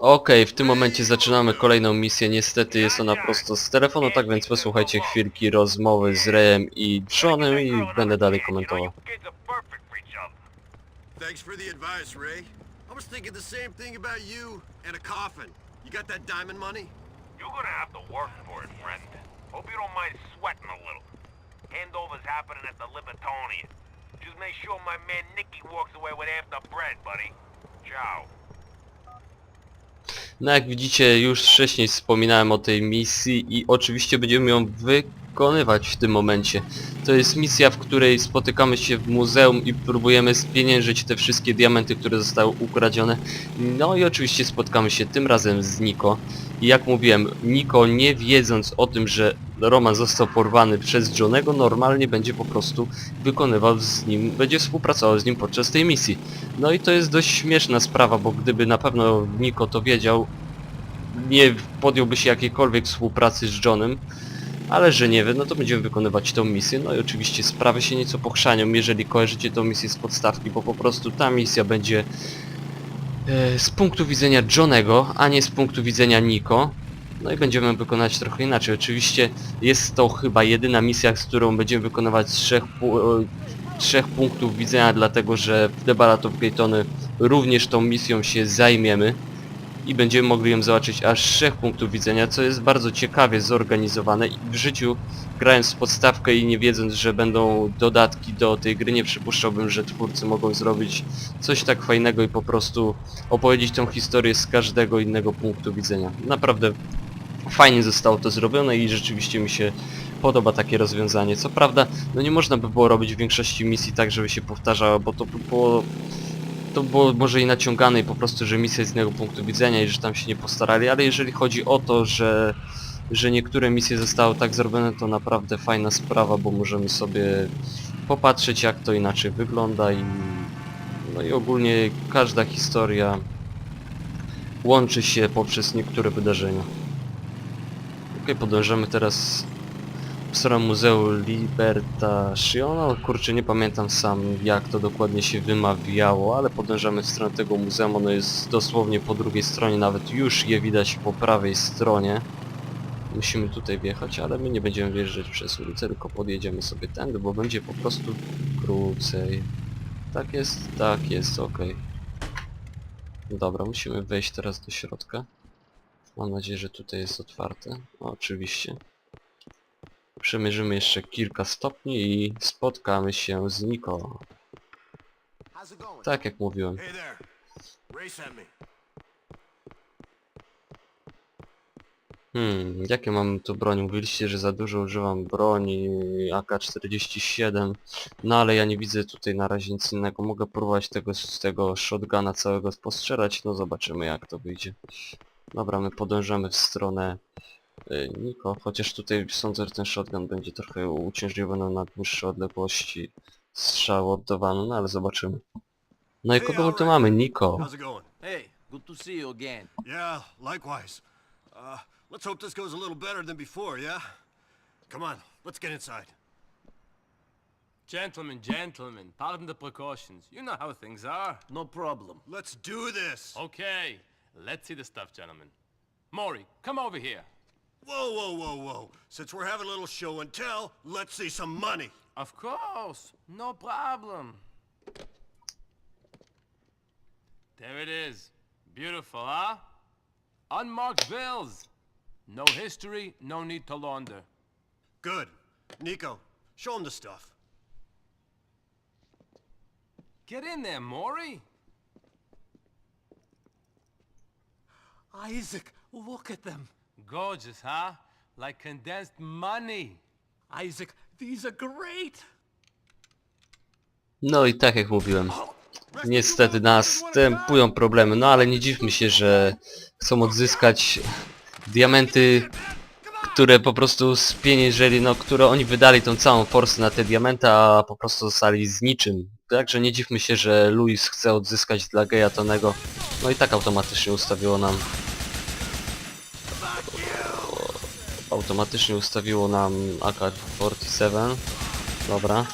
Okej, w tym momencie zaczynamy kolejną misję. Niestety jest ona prosto z telefonu, tak więc posłuchajcie chwilki rozmowy z Rejem i Johnem i będę dalej komentował. Thanks for the advice, Ray. I was thinking the same thing about you and a coffin. You got that diamond money? You're gonna have to work for it, friend. Hope you don't mind sweating a little. Handover's happening at the Libertonian. Just make sure my man Nicky walks away with half the bread, buddy. Ciao. No jak widzicie, już wcześniej wspominałem o tej misji i oczywiście będziemy ją wykonywać w tym momencie. To jest misja, w której spotykamy się w muzeum i próbujemy spieniężyć te wszystkie diamenty, które zostały ukradzione. No i oczywiście spotkamy się tym razem z Niko. I jak mówiłem, Niko nie wiedząc o tym, że Roman został porwany przez Johnego, normalnie będzie po prostu wykonywał z nim, będzie współpracował z nim podczas tej misji. No i to jest dość śmieszna sprawa, bo gdyby na pewno Niko to wiedział, nie podjąłby się jakiejkolwiek współpracy z Johnem, ale że nie wie, no to będziemy wykonywać tą misję. No i oczywiście sprawy się nieco pochrzanią, jeżeli kojarzycie tą misję z podstawki, bo po prostu ta misja będzie e, z punktu widzenia Johnego, a nie z punktu widzenia Niko. No i będziemy wykonać trochę inaczej. Oczywiście jest to chyba jedyna misja, z którą będziemy wykonywać trzech, e, trzech punktów widzenia, dlatego że w Ballad of Gaytony również tą misją się zajmiemy i będziemy mogli ją zobaczyć aż z trzech punktów widzenia, co jest bardzo ciekawie zorganizowane i w życiu grając w podstawkę i nie wiedząc, że będą dodatki do tej gry, nie przypuszczałbym, że twórcy mogą zrobić coś tak fajnego i po prostu opowiedzieć tą historię z każdego innego punktu widzenia. Naprawdę fajnie zostało to zrobione i rzeczywiście mi się podoba takie rozwiązanie. Co prawda, no nie można by było robić w większości misji tak, żeby się powtarzała, bo to by było to było może i naciągane i po prostu, że misja jest z innego punktu widzenia i że tam się nie postarali, ale jeżeli chodzi o to, że, że niektóre misje zostały tak zrobione, to naprawdę fajna sprawa, bo możemy sobie popatrzeć jak to inaczej wygląda i no i ogólnie każda historia łączy się poprzez niektóre wydarzenia. Ok, podążamy teraz stronę Muzeum Libertacion. Kurczę, nie pamiętam sam jak to dokładnie się wymawiało, ale podążamy w stronę tego muzeum. Ono jest dosłownie po drugiej stronie, nawet już je widać po prawej stronie. Musimy tutaj wjechać, ale my nie będziemy wjeżdżać przez ulicę, tylko podjedziemy sobie tędy, bo będzie po prostu krócej. Tak jest, tak jest, okej. Dobra, musimy wejść teraz do środka. Mam nadzieję, że tutaj jest otwarte. Oczywiście. Przemierzymy jeszcze kilka stopni i spotkamy się z Niko. Tak jak mówiłem. Hmm, jakie mam tu broń? Mówiliście, że za dużo używam broni AK-47, no ale ja nie widzę tutaj na razie nic innego. Mogę próbować tego z tego shotguna całego postrzelać, no zobaczymy jak to wyjdzie. Dobra, my podążamy w stronę Niko, chociaż tutaj sądzę, że ten shotgun będzie trochę uciążliwiony na dłuższe odległości strzału oddawany, no ale zobaczymy. No i kogo my tu mamy? Niko. How's it going? Hey, good to see you again. Yeah, likewise. Uh, let's hope this goes a little better than before, yeah? Come on, let's get inside. Gentlemen, gentlemen, pardon the precautions. You know how things are. No problem. Let's do this. Okay, let's see the stuff, gentlemen. Maury, come over here. Whoa, whoa, whoa, whoa. Since we're having a little show and tell, let's see some money. Of course, no problem. There it is. Beautiful, huh? Unmarked bills. No history, no need to launder. Good. Nico, show him the stuff. Get in there, Maury. Isaac, look at them. Gorgeous, huh? Like condensed money. Isaac, these are great. No i tak jak mówiłem, niestety następują problemy, no ale nie dziwmy się, że chcą odzyskać diamenty, które po prostu spieniężyli, no które oni wydali tą całą forsę na te diamenty, a po prostu zostali z niczym. Także nie dziwmy się, że Louis chce odzyskać dla Geja Tonego, no i tak automatycznie ustawiło nam automatycznie ustawiło nam AK-47 dobra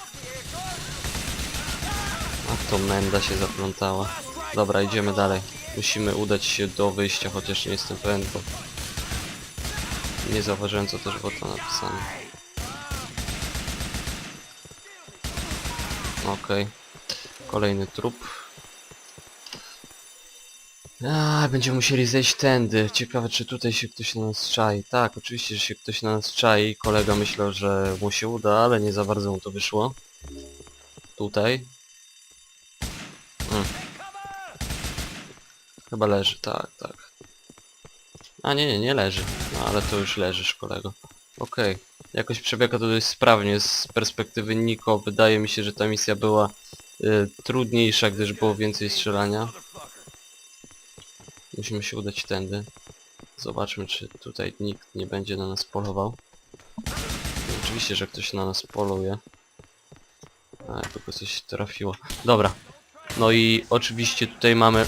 a to menda się zaplątała Dobra, idziemy dalej. Musimy udać się do wyjścia, chociaż nie jestem pewien, bo... Nie zauważyłem, co też było to napisane. Okej. Kolejny trup. A, będziemy musieli zejść tędy. Ciekawe, czy tutaj się ktoś na nas czai. Tak, oczywiście, że się ktoś na nas czai. Kolega myślał, że mu się uda, ale nie za bardzo mu to wyszło. Tutaj. Hmm. Chyba leży, tak, tak. A nie, nie, nie leży. No ale to już leżysz, kolego. Okej. Jakoś przebiega to dość sprawnie. Z perspektywy Niko wydaje mi się, że ta misja była y, trudniejsza, gdyż było więcej strzelania. Musimy się udać tędy. Zobaczmy, czy tutaj nikt nie będzie na nas polował. Oczywiście, że ktoś na nas poluje. A, tylko coś trafiło. Dobra. No i oczywiście tutaj mamy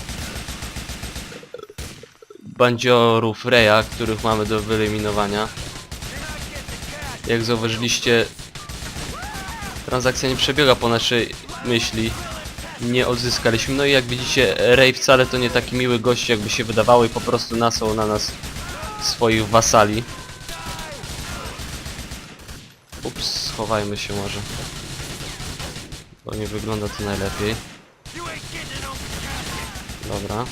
bandziorów Reja, których mamy do wyeliminowania. Jak zauważyliście, transakcja nie przebiega po naszej myśli. Nie odzyskaliśmy. No i jak widzicie, Ray wcale to nie taki miły gość, jakby się wydawało i po prostu nasłał na nas swoich wasali. Ups, schowajmy się może. Bo nie wygląda to najlepiej. Dobra.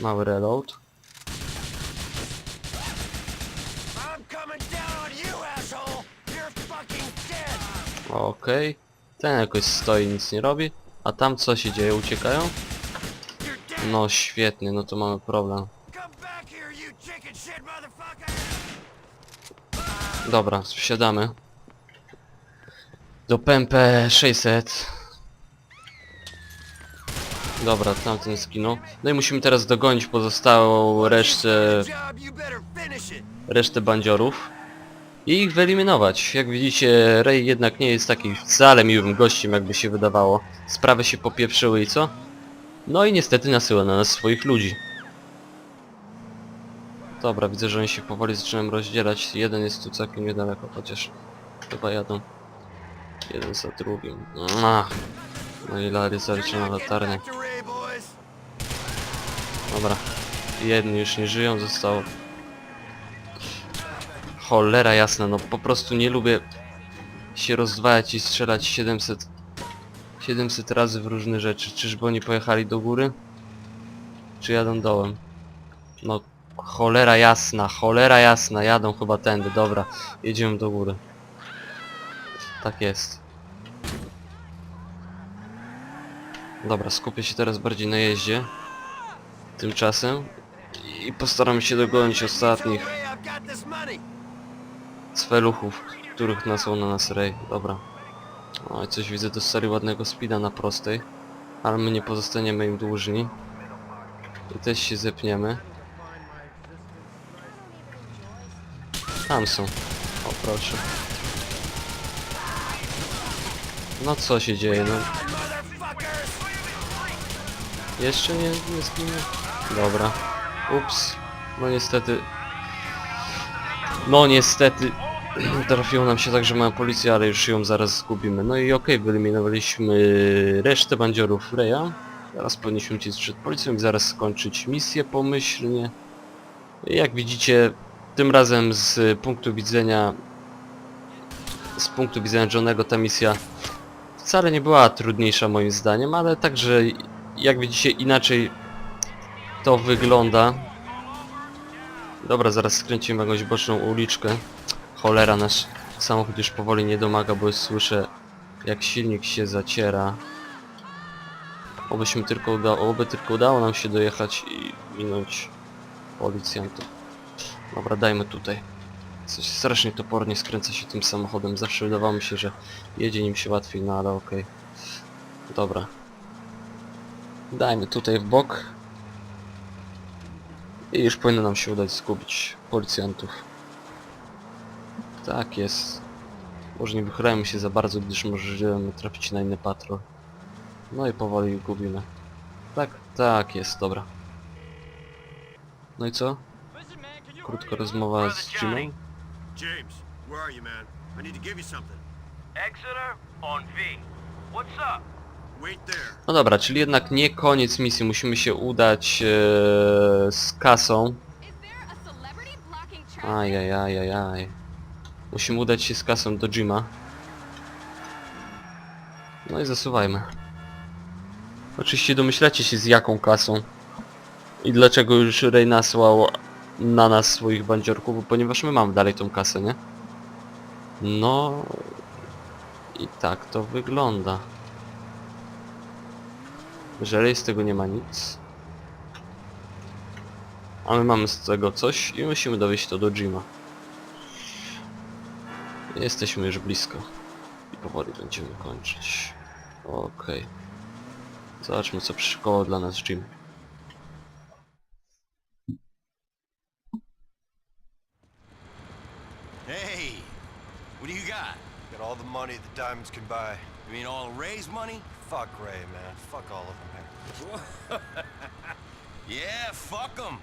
Mały reload. I'm coming Ten jakoś stoi, nic nie robi. A tam co się dzieje? Uciekają? No świetnie, no to mamy problem. Dobra, wsiadamy. Do PMP 600. Dobra, tamten zginął. No i musimy teraz dogonić pozostałą resztę, resztę bandziorów. I ich wyeliminować. Jak widzicie, Ray jednak nie jest taki wcale miłym gościem, jakby się wydawało. Sprawy się popieprzyły i co? No i niestety nasyła na nas swoich ludzi. Dobra, widzę, że oni się powoli zaczynają rozdzielać. Jeden jest tu całkiem niedaleko, chociaż chyba jadą. Jeden za drugim. Ach. No i Larry zaliczy na latarnię. Dobra. Jedni już nie żyją, zostało... Cholera jasna, no po prostu nie lubię się rozdwajać i strzelać 700 700 razy w różne rzeczy. Czyżby oni pojechali do góry? Czy jadą dołem? No cholera jasna, cholera jasna, jadą chyba tędy, dobra. Jedziemy do góry. Tak jest. Dobra, skupię się teraz bardziej na jeździe. Tymczasem. I postaram się dogonić ostatnich Money! cweluchów, których nasłał na nas Ray. Dobra. O, i coś widzę, dostali ładnego speeda na prostej. Ale my nie pozostaniemy im dłużni. I też się zepniemy. Tam są. O, proszę. No co się dzieje, no. Jeszcze nie, nie zginie? Dobra. Ups. No niestety... No niestety... Trafiło nam się tak, że mamy policję, ale już ją zaraz zgubimy. No i okej, wyeliminowaliśmy resztę bandziorów Reya. Teraz powinniśmy uciec przed policją i zaraz skończyć misję pomyślnie. Jak widzicie, tym razem z punktu widzenia... Z punktu widzenia Johnego ta misja wcale nie była trudniejsza moim zdaniem, ale także jak widzicie inaczej to wygląda. Dobra, zaraz skręcimy jakąś boczną uliczkę. Cholera, nasz samochód już powoli nie domaga, bo już słyszę jak silnik się zaciera. Obyśmy tylko udało, oby tylko udało nam się dojechać i minąć policjantów. Dobra, dajmy tutaj. Coś strasznie topornie skręca się tym samochodem. Zawsze wydawało mi się, że jedzie nim się łatwiej, no ale okej. Dobra. Dajmy tutaj w bok. I już powinno nam się udać zgubić policjantów. Tak jest. Może nie wychylajmy się za bardzo, gdyż możemy trafić na inny patrol. No i powoli gubimy. Tak, tak jest, dobra. No i co? Krótka rozmowa z Jimem. James, where are you, man? I need to give you something. Exeter on V. What's up? Wait there. No dobra, czyli jednak nie koniec misji, musimy się udać e, z kasą. Ajajajajaj. Musimy udać się z kasą do Jima. No i zasuwajmy. Oczywiście domyślacie się z jaką kasą. I dlaczego już Ray nasłał na nas swoich bandziorków, bo ponieważ my mamy dalej tą kasę, nie? No... I tak to wygląda. Że z tego nie ma nic. A my mamy z tego coś i musimy dowieść to do Jima. Jesteśmy już blisko. I powoli będziemy kończyć. Okej. Zobaczmy co przyszykował dla nas Jim. Hey, what do you got? Got all the money the diamonds can buy. You mean all Ray's money? Fuck Ray, man. Fuck all of them here. Yeah, fuck 'em.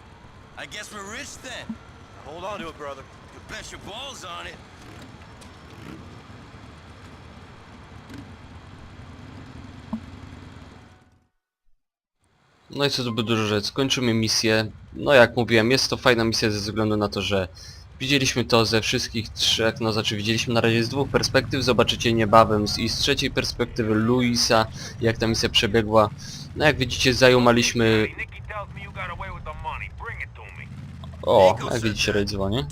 I guess we're rich then. Hold on to it, brother. You bet your balls on it. No i co tu by dużo rzec, kończymy misję. No jak mówiłem, jest to fajna misja ze względu na to, że widzieliśmy to ze wszystkich trzech, no znaczy widzieliśmy na razie z dwóch perspektyw, zobaczycie niebawem z, i z trzeciej perspektywy Luisa, jak ta misja przebiegła. No jak widzicie zajumaliśmy... O, jak widzicie Ray dzwoni.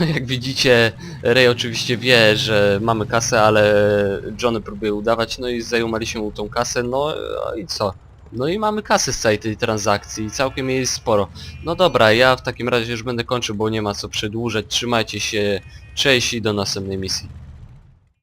No jak widzicie, Ray oczywiście wie, że mamy kasę, ale Johnny próbuje udawać, no i zajumaliśmy mu tą kasę, no i co? No i mamy kasę z całej tej transakcji, całkiem jej jest sporo. No dobra, ja w takim razie już będę kończył, bo nie ma co przedłużać, trzymajcie się, cześć i do następnej misji.